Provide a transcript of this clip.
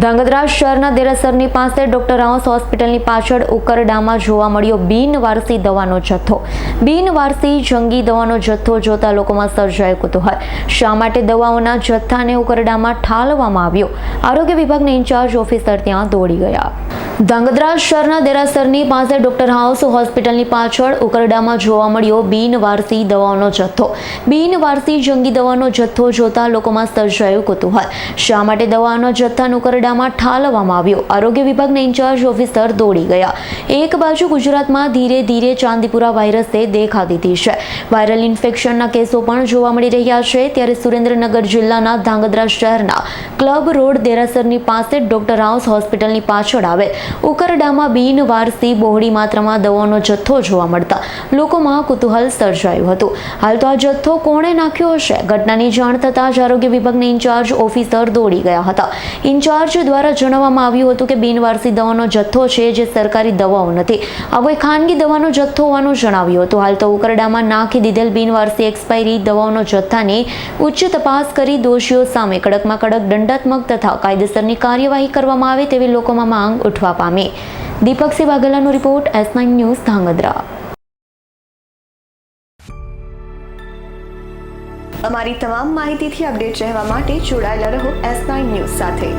ધાંગધ્રા શહેરના દેરાસરની પાસે doctor house હોસ્પિટલની પાછળ ઉકરડામાં જોવા મળ્યો બિનવારસી દવાનો જથ્થો. બિનવારસી જંગી દવાનો જથ્થો જોતા લોકોમાં સર્જાયું કુતૂહલ. શા માટે દવાઓના જથ્થાને ઉકરડામાં ઠાલવામાં આવ્યો? આરોગ્ય વિભાગના ઇન્ચાર્જ ઓફિસર ત્યાં દોડી ગયા. ધાંગધ્રા શહેરના દેરાસરની પાસે ડોક્ટર હાઉસ હોસ્પિટલની પાછળ ઉકરડામાં જોવા મળ્યો બિનવારસી દવાઓનો જથ્થો. બિનવારસી જંગી દવાનો જથ્થો જોતા લોકોમાં સર્જાયું કુતૂહલ. શા માટે દવાનો જથ્થા ઉકરડામાં ઠાલવવામાં આવ્યો? આરોગ્ય વિભાગના ઇન્ચાર્જ ઓફિસર દોડી ગયા. એક બાજુ ગુજરાતમાં ધીરે ધીરે ચાંદીપુરા વાયરસે દેખા દીધી છે. વાયરલ ઇન્ફેક્શનના કેસો પણ જોવા મળી રહ્યા છે. ત્યારે સુરેન્દ્રનગર જિલ્લાના ધાંગધ્રા શહેરના ક્લબ રોડ દેરાસરની પાસે ડોક્ટર હાઉસ હોસ્પિટલની પાછળ આવેલ ઉકરડામાં બિનવારસી બહોળી માત્રામાં દવાનો જથ્થો જોવા મળતા લોકોમાં કુતૂહલ સર્જાયું હતું. હાલ તો આ જથ્થો કોણે નાખ્યો હશે? ઘટનાની જાણ થતાં જ આરોગ્ય વિભાગના ઇન્ચાર્જ ઓફિસર દોડી ગયા હતા. ઇન્ચાર્જ દ્વારા જણાવવામાં આવ્યું હતું કે બિનવારસી દવાનો જથ્થો છે જે સરકારી દવાઓ નથી. આ ખાનગી દવાનો જથ્થો હોવાનું જણાવ્યું હતું. હાલ તો ઉકરડામાં નાખી દીધેલ બિનવારસી એક્સપાયરી દવાઓનો જથ્થાની ઉચ્ચ તપાસ કરી દોષીઓ સામે કડકમાં કડક દંડાત્મક તથા કાયદેસરની કાર્યવાહી કરવામાં આવે તેવી લોકોમાં માંગ ઉઠવા પામી. દીપકસિંહ વાઘેલાનો report S nine news Dhrangadhra. અમારી તમામ માહિતીથી અપડેટ રહેવા માટે જોડાયેલા રહો એસ નાઇન ન્યૂઝ સાથે.